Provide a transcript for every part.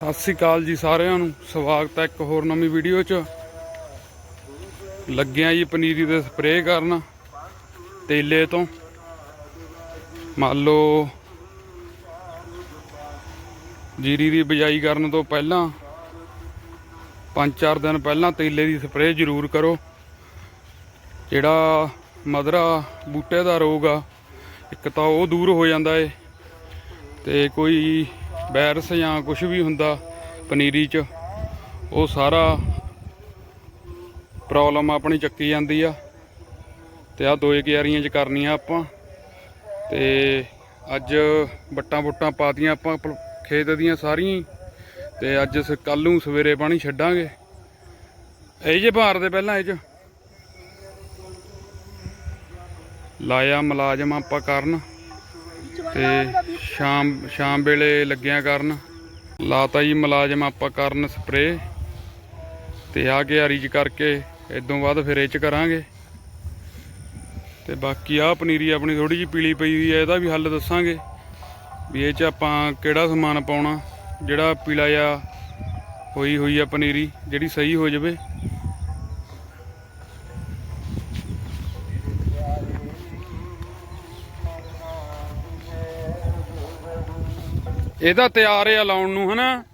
ਸਤਿ ਸ੍ਰੀ ਅਕਾਲ ਜੀ ਸਾਰਿਆਂ ਨੂੰ। ਸਵਾਗਤ ਹੈ ਇੱਕ ਹੋਰ ਨਵੀਂ ਵੀਡੀਓ 'ਚ। ਲੱਗਿਆ ਜੀ ਪਨੀਰੀ ਦੇ ਸਪਰੇਅ ਕਰਨ ਤੇਲੇ ਤੋਂ। ਮੰਨ ਲਓ ਜੀਰੀ ਦੀ ਬਿਜਾਈ ਕਰਨ ਤੋਂ ਪਹਿਲਾਂ, ਪੰਜ ਚਾਰ ਦਿਨ ਪਹਿਲਾਂ ਤੇਲੇ ਦੀ ਸਪਰੇਅ ਜ਼ਰੂਰ ਕਰੋ। ਜਿਹੜਾ ਮਧਰਾ ਬੂਟੇ ਦਾ ਰੋਗ ਆ, ਇੱਕ ਤਾਂ ਉਹ ਦੂਰ ਹੋ ਜਾਂਦਾ ਏ। ਤੇ ਕੋਈ ਵਾਇਰਸ ਜਾਂ ਕੁਝ ਵੀ ਹੁੰਦਾ ਪਨੀਰੀ 'ਚ, ਉਹ ਸਾਰਾ ਪ੍ਰੋਬਲਮ ਆਪਣੀ ਚੱਕੀ ਜਾਂਦੀ ਆ। ਤੇ ਆ ਦੋਏ ਕਿਆਰੀਆਂ 'ਚ ਕਰਨੀਆਂ ਆਪਾਂ। ਤੇ ਅੱਜ ਬੱਟਾਂ ਬੁੱਟਾਂ ਪਾਤੀਆਂ ਆਪਾਂ ਖੇਤ ਦੀਆਂ ਸਾਰੀਆਂ ਹੀ। ਤੇ ਅੱਜ ਕੱਲ ਨੂੰ ਸਵੇਰੇ ਪਾਣੀ ਛੱਡਾਂਗੇ। ਇਹ ਜੇ ਭਾਰ ਦੇ ਪਹਿਲਾਂ ਇਹ 'ਚ। ਲਾਇਆ ਮੁਲਾਜ਼ਮ ਆਪਾਂ ਕਰਨ। ਤੇ ਸ਼ਾਮ ਸ਼ਾਮ ਵੇਲੇ ਲੱਗਿਆ ਕਰਨ। ਲਾਤਾ ਜੀ ਮੁਲਾਜ਼ਮ ਆਪਾਂ ਕਰਨ ਸਪਰੇ ਤੇ ਆ ਗਿਆਰੀ ਚ ਕਰਕੇ ਇਦੋਂ ਬਾਅਦ ਫਿਰ ਇਹ ਚ ਕਰਾਂਗੇ। ਤੇ ਬਾਕੀ ਆ ਪਨੀਰੀ ਆਪਣੀ ਥੋੜੀ ਜਿਹੀ ਪੀਲੀ ਪਈ ਹੋਈ ਹੈ, ਇਹਦਾ ਵੀ ਹੱਲ ਦੱਸਾਂਗੇ। ਵੀ ਇਹ ਚ ਆਪਾਂ ਕਿਹੜਾ ਸਮਾਨ ਪਾਉਣਾ, ਜਿਹੜਾ ਪੀਲਾ ਜਾਂ ਹੋਈ ਹੋਈ ਆ ਪਨੀਰੀ, ਜਿਹੜੀ ਸਹੀ ਹੋ ਜਾਵੇ। ਇਹਦਾ ਤਿਆਰ ਆ ਲਾਉਣ ਨੂੰ, ਹਨਾ?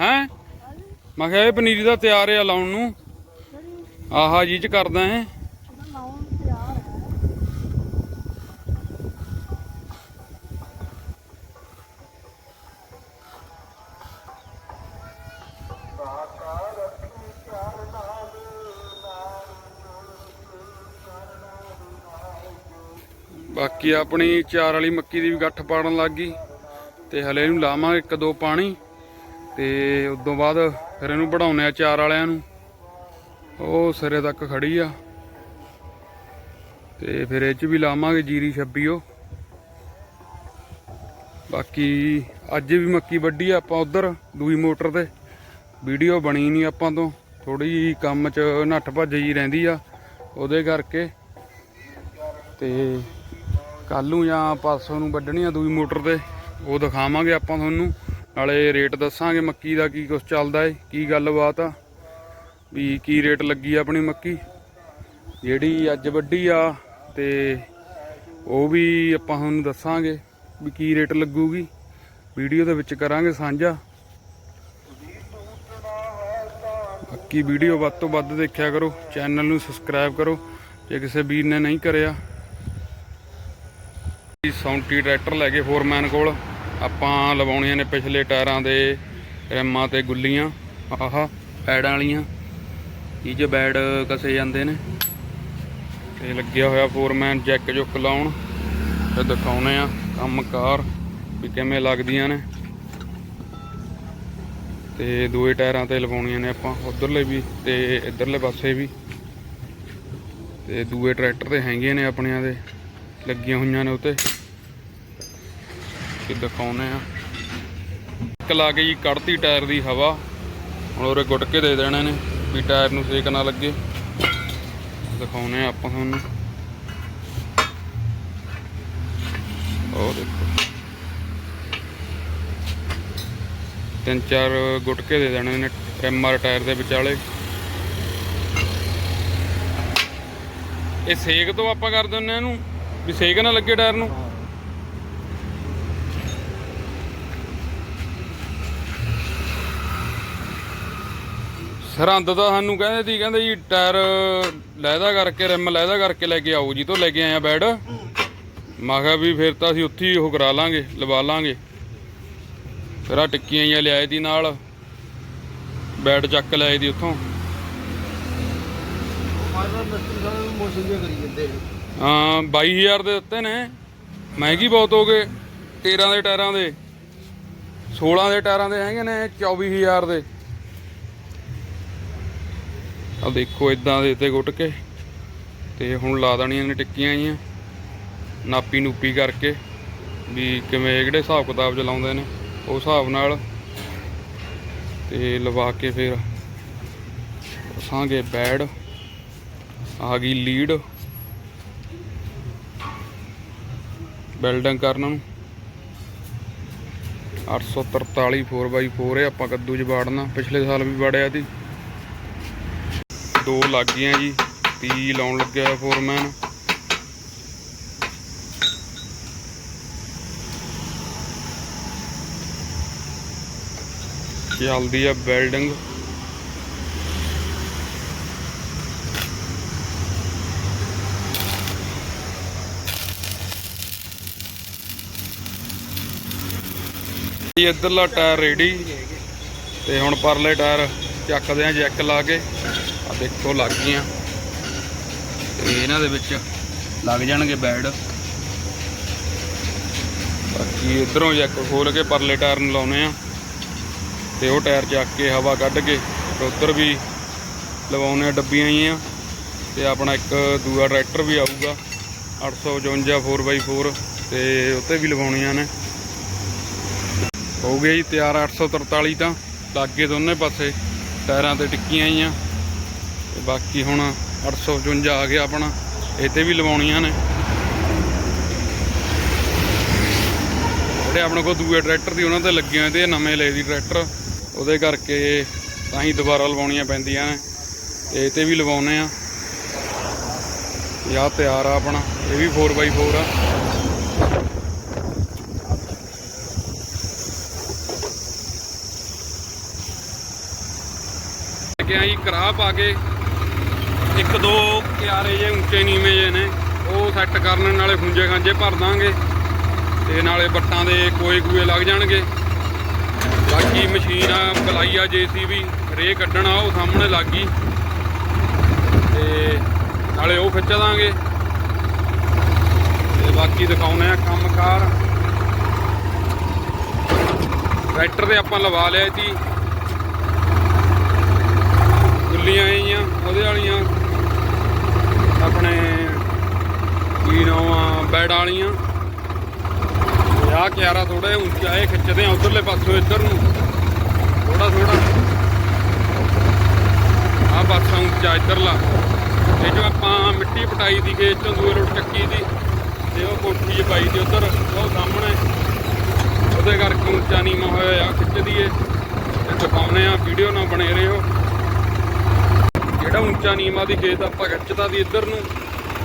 ਹੈ? ਮੈਂ ਕਿਹਾ ਇਹ ਪਨੀਰੀ ਦਾ ਤਿਆਰ ਆ ਲਾਉਣ ਨੂੰ। ਆਹਾ ਜੀ ਚ ਕਰਦਾ ਹੈ ਬਾਕੀ ਆਪਣੀ ਚਾਰ ਵਾਲੀ ਮੱਕੀ ਦੀ ਵੀ ਗੱਠ ਪਾੜਨ ਲੱਗ ਗਈ। ਤੇ ਹਲੇ ਇਹਨੂੰ ਲਾਵਾਂਗੇ ਇੱਕ ਦੋ ਪਾਣੀ ਤੇ ਉਦੋਂ ਬਾਅਦ ਫਿਰ ਇਹਨੂੰ ਵਧਾਉਨੇ ਆ ਚਾਰ ਵਾਲਿਆਂ ਨੂੰ। ਉਹ ਸਿਰੇ ਤੱਕ ਖੜੀ ਆ। ਤੇ ਫਿਰ ਇਹ ਚ ਵੀ ਲਾਵਾਂਗੇ ਜੀਰੀ 26 ਉਹ। ਬਾਕੀ ਅੱਜ ਵੀ ਮੱਕੀ ਵੱਢੀ ਆ ਆਪਾਂ ਉਧਰ ਦੂਈ ਮੋਟਰ ਤੇ। ਵੀਡੀਓ ਬਣੀ ਨਹੀਂ ਆਪਾਂ ਤੋਂ। ਥੋੜੀ ਜਿਹੀ ਕੰਮ 'ਚ ਨੱਠ ਭੱਜ ਜੀ ਰਹਿੰਦੀ ਆ ਉਹਦੇ ਕਰਕੇ। ਤੇ ਕੱਲ ਨੂੰ ਜਾਂ ਪਰਸੋਂ ਨੂੰ ਵੱਢਣੀ ਆ ਦੂਈ ਮੋਟਰ ਤੇ। ਉਹ ਦਿਖਾਵਾਂਗੇ ਆਪਾਂ ਤੁਹਾਨੂੰ। ਨਾਲੇ ਰੇਟ ਦੱਸਾਂਗੇ ਮੱਕੀ ਦਾ ਕੀ ਕੁਝ ਚੱਲਦਾ ਏ, ਕੀ ਗੱਲਬਾਤ ਆ, ਵੀ ਕੀ ਰੇਟ ਲੱਗੀ ਆ ਆਪਣੀ ਮੱਕੀ। ਜਿਹੜੀ ਅੱਜ ਵੱਡੀ ਆ ਤੇ ਉਹ ਵੀ ਆਪਾਂ ਤੁਹਾਨੂੰ ਦੱਸਾਂਗੇ ਵੀ ਕੀ ਰੇਟ ਲੱਗੂਗੀ। ਵੀਡੀਓ ਦੇ ਵਿੱਚ ਕਰਾਂਗੇ ਸਾਂਝਾ। ਬਾਕੀ ਵੀਡੀਓ ਵੱਧ ਤੋਂ ਵੱਧ ਦੇਖਿਆ ਕਰੋ, ਚੈਨਲ ਨੂੰ ਸਬਸਕ੍ਰਾਈਬ ਕਰੋ, ਜੇ ਕਿਸੇ ਵੀਰ ਨੇ ਨਹੀਂ ਕਰਿਆ। ਸੌਂਟੀ ਟਰੈਕਟਰ ਲੈ ਕੇ ਫੋਰਮੈਨ ਕੋਲ। ਆਪਾਂ ਲਵਾਉਣੀਆਂ ਨੇ ਪਿਛਲੇ ਟਾਇਰਾਂ ਦੇ ਰਿਮਾਂ ਤੇ ਗੁੱਲੀਆਂ, ਆਹ ਪੈੜਾਂ ਵਾਲੀਆਂ। ਇਹ ਬੈਡ ਕਸੇ ਜਾਂਦੇ ਨੇ। ਤੇ ਲੱਗਿਆ ਹੋਇਆ ਫੋਰਮੈਨ ਜੈਕ ਜੁੱਕ ਲਾਉਣ ਤੇ ਦਿਖਾਉਨੇ ਆ ਕੰਮਕਾਰ ਵੀ ਕਿਵੇਂ ਲੱਗਦੀਆਂ ਨੇ। ਤੇ ਦੋਏ ਟਾਇਰਾਂ ਤੇ ਲਵਾਉਣੀਆਂ ਨੇ ਆਪਾਂ। ਉਧਰਲੇ ਵੀ ਤੇ ਇਧਰਲੇ ਪਾਸੇ ਵੀ। ਤੇ ਦੂਏ ਟਰੈਕਟਰ ਤੇ ਹੈਗੇ ਨੇ ਆਪਣਿਆਂ ਦੇ। ਲੱਗੀਆਂ ਹੋਈਆਂ ਨੇ ਉਤੇ। ਕਿ ਦਿਖਾਉਨੇ ਆ ਇੱਕ ਲਾ ਕੇ ਜੀ ਕੱਢਤੀ ਟਾਇਰ ਦੀ ਹਵਾ। ਹੁਣ ਉਹਰੇ ਗੁੱਟਕੇ ਦੇ ਦੇਣੇ ਨੇ ਵੀ ਟਾਇਰ ਨੂੰ ਸੇਕ ਨਾ ਲੱਗੇ। ਦਿਖਾਉਨੇ ਆ ਆਪਾਂ ਤੁਹਾਨੂੰ। ਉਹ ਦੇਖੋ। ਤਿੰਨ ਚਾਰ ਗੁੱਟਕੇ ਦੇ ਦੇਣੇ ਨੇ ਐਮਆਰ ਟਾਇਰ ਦੇ ਵਿਚਾਲੇ। ਇਹ ਸੇਕ ਤੋਂ ਆਪਾਂ ਕਰ ਦਿੰਨੇ ਇਹਨੂੰ। ਵੀ ਸੇਕ ਨਾ ਲੱਗੇ ਟਾਇਰ ਨੂੰ। ਸਰਹੰਦ ਤਾਂ ਸਾਨੂੰ ਕਹਿੰਦੇ ਸੀ, ਕਹਿੰਦੇ ਜੀ ਟਾਇਰ ਲੈਦਾ ਕਰਕੇ, ਰਿਮ ਲੈਦਾ ਕਰਕੇ ਲੈ ਕੇ ਆਓ ਜੀ, ਤੋਂ ਲੈ ਕੇ ਆਇਆ ਬੈਡ। ਮੈਂ ਕਿਹਾ ਵੀ ਫਿਰ ਤਾਂ ਅਸੀਂ ਉੱਥੇ ਹੀ ਉਹ ਕਰਾ ਲਾਂਗੇ, ਲਵਾ ਲਾਂਗੇ। ਫਿਰ ਆ ਟਿੱਕੀਆਂ ਜਿਹੀਆਂ ਲਿਆਏ ਦੀ ਨਾਲ, ਬੈਡ ਚੱਕ ਲਿਆਏ ਦੀ ਉੱਥੋਂ। ਮਾਰਵਾ ਮਿਸਤਰੀ ਸਾਹਿਬ ਹਾਂ 22000 ਦੇ ਦਿੱਤੇ ਨੇ। ਮਹਿੰਗੀ ਬਹੁਤ ਹੋ ਗਏ 13 ਦੇ ਟਾਇਰਾਂ ਦੇ 16 ਦੇ ਟਾਇਰਾਂ ਦੇ ਹੈਗੇ ਨੇ 24000 ਦੇ। ਆ ਦੇਖੋ ਇਦਾਂ ਦੇ ਤੇ ਗੁੱਟ ਕੇ। ਤੇ ਹੁਣ ਲਾ ਦੇਣੀਆਂ ਨੇ ਟਿੱਕੀਆਂ ਆਈਆਂ। ਨਾਪੀ ਨੂਪੀ ਕਰਕੇ ਵੀ ਕਿਵੇਂ ਇਹ ਕਿਹੜੇ ਹਿਸਾਬ ਕਿਤਾਬ ਚਲਾਉਂਦੇ ਨੇ, ਉਹ ਹਿਸਾਬ ਨਾਲ ਤੇ ਲਵਾ ਕੇ ਫਿਰ ਸਾਂਗੇ ਬੈਡ ਆ ਗਈ ਲੀਡ। ਵੈਲਡਿੰਗ ਕਰਨ ਨੂੰ। 843 4x4 ਹੈ ਆਪਾਂ ਕੱਦੂ 'ਚ ਵਾੜਨਾ। ਪਿਛਲੇ ਸਾਲ ਵੀ ਵਾੜਿਆ ਸੀ। ਦੋ ਲੱਗ ਗਈਆਂ ਜੀ ਤੀ ਲਾਉਣ ਲੱਗਿਆ ਹੋਇਆ ਫੋਰਮੈਨ ਚੱਲਦੀ ਆ ਬਿਲਡਿੰਗ। ਜੀ, ਇੱਧਰਲਾ ਟਾਇਰ ਰੈਡੀ ਤੇ ਹੁਣ ਪਰਲੇ ਟਾਇਰ ਚੱਕਦੇ ਆ ਜੈਕ ਲਾ ਕੇ। ਦੇਖੋ ਲੱਗ ਗਈਆਂ। ਤੇ ਇਹਨਾਂ ਦੇ ਵਿੱਚ ਲੱਗ ਜਾਣਗੇ ਬੈਡ। ਬਾਕੀ ਇਧਰੋਂ ਜੈਕ ਖੋਲ ਕੇ ਪਰਲੇ ਟਾਇਰ ਨੂੰ ਲਾਉਨੇ ਆ। ਤੇ ਉਹ ਟਾਇਰ ਚੱਕ ਕੇ ਹਵਾ ਕੱਢ ਕੇ ਤੇ ਉਧਰ ਵੀ ਲਵਾਉਨੇ ਆ ਡੱਬੀਆਂ ਜੀਆਂ ਤੇ ਆਪਣਾ ਇੱਕ ਦੂਆ ਟਰੈਕਟਰ ਵੀ ਆਊਗਾ 855 4x4 ਤੇ ਉੱਤੇ ਵੀ ਲਵਾਉਣੀਆਂ ਨੇ। ਹੋ ਗਿਆ ਜੀ ਤਿਆਰ 843 ਤਾਂ। ਲਾਗੇ ਦੋਨੇ ਪਾਸੇ ਟਾਇਰਾਂ ਤੇ ਟਿੱਕੀਆਂ ਆਈਆਂ ਤੇ ਬਾਕੀ ਹੁਣ 855 ਆ ਗਿਆ ਆਪਣਾ, ਇਹ ਤੇ ਵੀ ਲਵਾਉਣੀਆਂ ਨੇ। ਜਿਹੜੇ ਆਪਣੇ ਕੋਲ ਦੂਏ ਟਰੈਕਟਰ ਦੀ ਉਹਨਾਂ ਤੇ ਲੱਗੇ ਹੋਏ ਤੇ ਨਵੇਂ ਲਏ ਦੀ ਟਰੈਕਟਰ। ਉਹਦੇ ਕਰਕੇ ਤਾਂ ਹੀ ਦੁਬਾਰਾ ਲਵਾਉਣੀਆਂ ਪੈਂਦੀਆਂ ਨੇ, ਤੇ ਇਹ ਤੇ ਵੀ ਲਵਾਉਣੇ ਆ। ਯਾ ਤਿਆਰ ਆ ਆਪਣਾ, ਇਹ ਵੀ 4x4 ਆ। ਕਿ ਆਈ ਕਰਾ ਪਾ ਕੇ ਇੱਕ ਦੋ ਕਿਆਰੇ ਜੇ ਉੱਚੇ ਨੀਵੇਂ ਜੇ ਨੇ, ਉਹ ਸੈੱਟ ਕਰਨ, ਨਾਲੇ ਖੁੰਝੇ ਖਾਂਜੇ ਭਰ ਦਾਂਗੇ। ਤੇ ਨਾਲੇ ਬੱਟਾਂ ਦੇ ਕੋਏ ਕੂਏ ਲੱਗ ਜਾਣਗੇ। ਬਾਕੀ ਮਸ਼ੀਨ ਆ, ਬਲਾਈ ਆ, ਜੀਸੀਬੀ ਰੇ ਕੱਢਣਾ ਉਹ ਸਾਹਮਣੇ ਲੱਗ ਗਈ। ਤੇ ਨਾਲੇ ਉਹ ਖਿੱਚ ਦਾਂਗੇ। ਤੇ ਬਾਕੀ ਦਿਖਾਉਨੇ ਆ ਕੰਮਕਾਰ। ਟਰੈਕਟਰ ਤੇ ਆਪਾਂ ਲਵਾ ਲਿਆ ਜੀ। ਗੁੱਲੀਆਂ ਆਈਆਂ, ਉਹਦੇ ਵਾਲੀਆਂ। ਆਪਣੇ ਕੀ ਨਾਮ ਆ, ਬੈਡ ਵਾਲੀਆਂ। ਤੇ ਆਹ ਕਿਆਰਾ ਥੋੜਾ ਉੱਚਾ, ਇਹ ਖਿੱਚਦੇ ਆ ਉਧਰਲੇ ਪਾਸੋਂ ਇੱਧਰ ਨੂੰ। ਥੋੜਾ ਥੋੜਾ ਆਹ ਪਾਸਾ ਉੱਚਾ ਇੱਧਰਲਾ। ਇਹ ਜੋ ਆਪਾਂ ਮਿੱਟੀ ਪਟਾਈ ਦੀ ਖੇਤ ਚੋਂ ਦੂਏ ਰੋਡ ਚੱਕੀ ਦੀ, ਤੇ ਉਹ ਕੋਠੀ 'ਚ ਪਾਈ ਦੀ ਉਧਰ, ਉਹ ਸਾਹਮਣੇ। ਉਹਦੇ ਕਰਕੇ ਉੱਚਾ ਨੀਵਾਂ ਹੋਇਆ ਆ ਖਿੱਚਦੀ ਏ ਤੇ ਦਿਖਾਉਨੇ ਆ, ਵੀਡੀਓ ਨਾਲ ਬਣੇ ਰਹੋ। ਜਿਹੜਾ ਉੱਚਾ ਨੀਮਾ ਦੀ ਖੇਤ ਆਪਾਂ ਖਿੱਚਦਾ ਦੀ ਇੱਧਰ ਨੂੰ।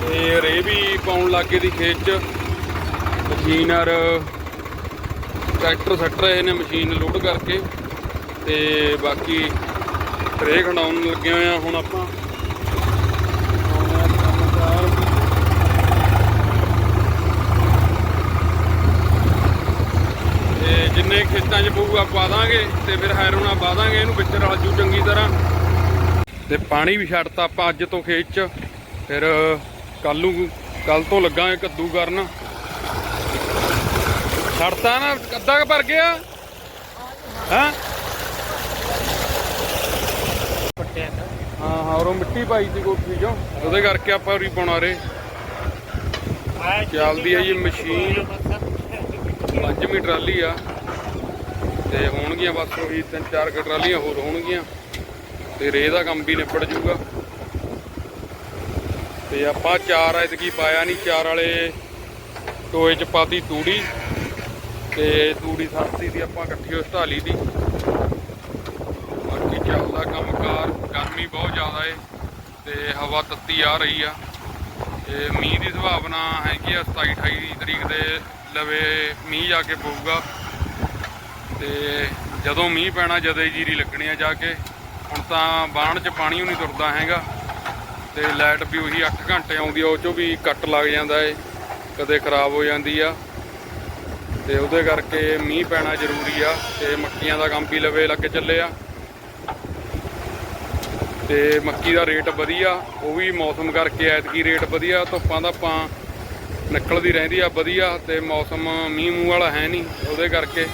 ਤੇ ਰੇ ਵੀ ਪਾਉਣ ਲੱਗੇ ਦੀ ਖੇਤ 'ਚ। ਮਸ਼ੀਨਰ ਟਰੈਕਟਰ ਸੱਟ ਰਹੇ ਨੇ ਮਸ਼ੀਨ ਲੋਡ ਕਰਕੇ। ਤੇ ਬਾਕੀ ਰੇ ਖੰਡਾਉਣ ਲੱਗੇ ਹੋਏ ਆ ਹੁਣ ਆਪਾਂ। ਆਉਣੇ ਆ ਜਿੰਨੇ ਖੇਤਾਂ 'ਚ ਪਊਗਾ ਪਾ ਦਾਂਗੇ ਤੇ ਫਿਰ ਹੈਰੋਨਾ ਪਾ ਦਾਂਗੇ ਇਹਨੂੰ ਵਿੱਚ ਰਲ ਜੂ ਚੰਗੀ ਤਰ੍ਹਾਂ। ਤੇ ਪਾਣੀ ਵੀ ਛੱਡਤਾ ਆਪਾਂ ਅੱਜ ਤੋਂ ਖੇਤ 'ਚ। ਫਿਰ ਕੱਲ ਨੂੰ ਕੱਲ ਤੋਂ ਲੱਗਾਂਗੇ ਕੱਦੂ ਕਰਨ ਛੱਡਤਾ ਨਾ, ਅੱਧਾ ਕੁ ਭਰ ਗਿਆ। ਹਾਂ? ਹਾਂ ਹਾਂ ਉਹ ਮਿੱਟੀ ਪਾਈ ਸੀ ਕੋਠੀ 'ਚੋਂ। ਉਹਦੇ ਕਰਕੇ ਆਪਾਂ ਉਰੀ ਪਾਉਣਾ ਰੇ ਚੱਲਦੀ ਆ ਜੀ ਮਸ਼ੀਨ। ਪੰਜਵੀਂ ਟਰਾਲੀ ਆ। ਤੇ ਹੋਣਗੀਆਂ ਬਸ ਉਹੀ ਤਿੰਨ ਚਾਰ ਕੁ ਟਰਾਲੀਆਂ ਹੋਰ ਹੋਣਗੀਆਂ। ਤੇ ਰੇਹ ਦਾ ਕੰਮ ਵੀ ਨਿਬੜ ਜੂਗਾ ਤੇ ਆਪਾਂ ਚਾਰ ਐਤਕੀ ਪਾਇਆ ਨਹੀਂ ਚਾਰ ਵਾਲੇ ਟੋਏ ਚ ਪਾਤੀ ਤੂੜੀ। ਤੇ ਤੂੜੀ ਸਰਦੀ ਦੀ ਆਪਾਂ ਇਕੱਠੀ ਉਸ ਢਾਲੀ ਦੀ। ਬਾਕੀ ਚੱਲਦਾ ਕੰਮਕਾਰ, ਗਰਮੀ ਬਹੁਤ ਜ਼ਿਆਦਾ ਏ, ਤੇ ਹਵਾ ਤੱਤੀ ਆ ਰਹੀ ਆ। ਤੇ ਮੀਂਹ ਦੀ ਸੰਭਾਵਨਾ ਹੈਗੀ ਆ 27 28 ਤਰੀਕ ਦੇ ਲਵੇ ਮੀਂਹ ਜਾ ਕੇ ਪਊਗਾ। ਤੇ ਜਦੋਂ ਮੀਂਹ ਪੈਣਾ, ਜਦੇ ਜੀਰੀ ਲੱਗਣੀ ਆ ਜਾ ਕੇ। ਹੁਣ ਤਾਂ ਬਾਣ 'ਚ ਪਾਣੀ ਵੀ ਨਹੀਂ ਤੁਰਦਾ ਹੈਗਾ ਤੇ ਲਾਈਟ ਵੀ ਉਹੀ 8 ਘੰਟੇ ਆਉਂਦੀ ਆ, ਉਹ 'ਚੋਂ ਵੀ ਕੱਟ ਲੱਗ ਜਾਂਦਾ ਏ, ਕਦੇ ਖਰਾਬ ਹੋ ਜਾਂਦੀ ਆ। ਤੇ ਉਹਦੇ ਕਰਕੇ ਮੀਂਹ ਪੈਣਾ ਜ਼ਰੂਰੀ ਆ ਤੇ ਮੱਕੀਆਂ ਦਾ ਕੰਮ ਵੀ ਲਵੇ ਲੱਗ ਚੱਲੇ ਆ। ਤੇ ਮੱਕੀ ਦਾ ਰੇਟ ਵਧੀਆ, ਉਹ ਵੀ ਮੌਸਮ ਕਰਕੇ ਐਤਕੀ ਰੇਟ ਵਧੀਆ, ਧੁੱਪਾਂ ਦਾ ਆਪਾਂ ਨਿਕਲਦੀ ਰਹਿੰਦੀ ਆ ਵਧੀਆ ਤੇ ਮੌਸਮ ਮੀਂਹ ਮੂੰਹ ਵਾਲਾ ਹੈ ਨਹੀਂ, ਉਹਦੇ ਕਰਕੇ